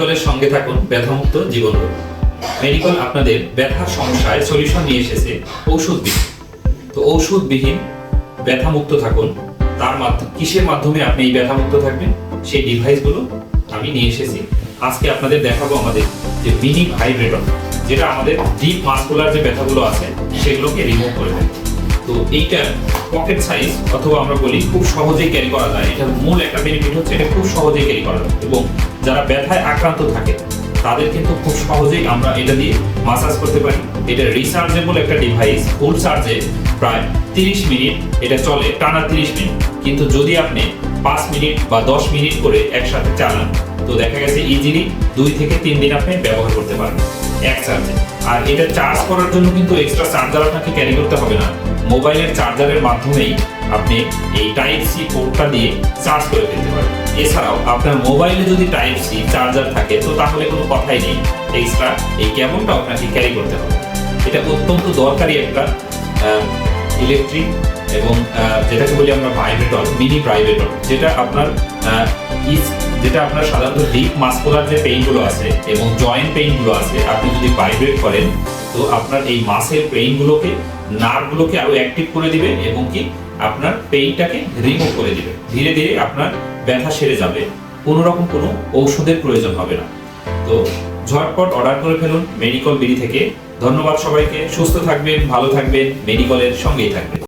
মেডিকেলের সঙ্গে থাকুন, ব্যথামুক্ত জীবন। মেডিকেল আপনাদের ব্যথার সমস্যায় সলিউশন নিয়ে এসেছে, ঔষধবিহীন। তো ঔষধবিহীন ব্যথামুক্ত থাকুন, তার মাধ্যমে কিসের মাধ্যমে আপনি এই ব্যথামুক্ত থাকবেন? সেই ডিভাইসগুলো আমি নিয়ে এসেছি। আজকে আপনাদের দেখাবো আমাদের যে মিনি ভাইব্রেটর যেটা আমাদের ডিপ মাসকুলার যে ব্যথাগুলো আছে, সেগুলোকে রিমুভ করে দেয়। তো এইটা পকেট সাইজ অথবা আমরা বলি খুব সহজেই ক্যারি করা যায়। এটার মূল একটা বেনিফিট হচ্ছে, এটা খুব সহজেই ক্যারি করা যায় এবং যারা ব্যথায় আক্রান্ত থাকে, তাদের কিন্তু খুব সহজেই আমরা এটা দিয়ে মাসাজ করতে পারি। এটা রিচার্জেবল একটা ডিভাইস ফুল চার্জে প্রায় তিরিশ মিনিট। এটা চলে টানা তিরিশ মিনিট। কিন্তু যদি আপনি পাঁচ মিনিট বা দশ মিনিট করে একসাথে চালান, তো দেখা গেছে ইজিলি দুই থেকে তিন দিন আপনি ব্যবহার করতে পারবেন এক চার্জে আর এটা চার্জ করার জন্য কিন্তু এক্সট্রা চার্জার আপনাকে ক্যারি করতে হবে না। মোবাইলের চার্জারের মাধ্যমেই আপনি এই টাইপ সি পোর্টটা দিয়ে চার্জ করে ফেলতে পারেন এছাড়াও আপনার মোবাইলে যদি টাইপ সি, চার্জার থাকে, তো তাহলে কোনো কথাই নেই। এক্সট্রা এই কেবলটা আপনাকে ক্যারি করতে হবে। এটা অত্যন্ত দরকারি একটা ইলেকট্রিক এবং যেটাকে বলি আমরা ভাইব্রেটর মিনি ভাইব্রেটর যেটা আপনার যেটা আপনার সাধারণত ডিপ মাসকুলার যে পেইনগুলো আছে এবং জয়েন্ট পেইনগুলো আছে, আপনি যদি ভাইব্রেট করেন তো আপনার এই মাসের পেইনগুলোকে নার্ভগুলোকে আরও অ্যাক্টিভ করে দিবে এবং কি আপনার পেইনটাকে রিমুভ করে দিবে। ধীরে ধীরে আপনার ব্যথা সেরে যাবে কোনো রকম কোনো ঔষধের প্রয়োজন হবে না। তো ঝটপট অর্ডার করে ফেলুন মেডিকল বিডি থেকে। ধন্যবাদ সবাইকে, সুস্থ থাকবেন, ভালো থাকবেন, মেডিকলের সঙ্গেই থাকবেন।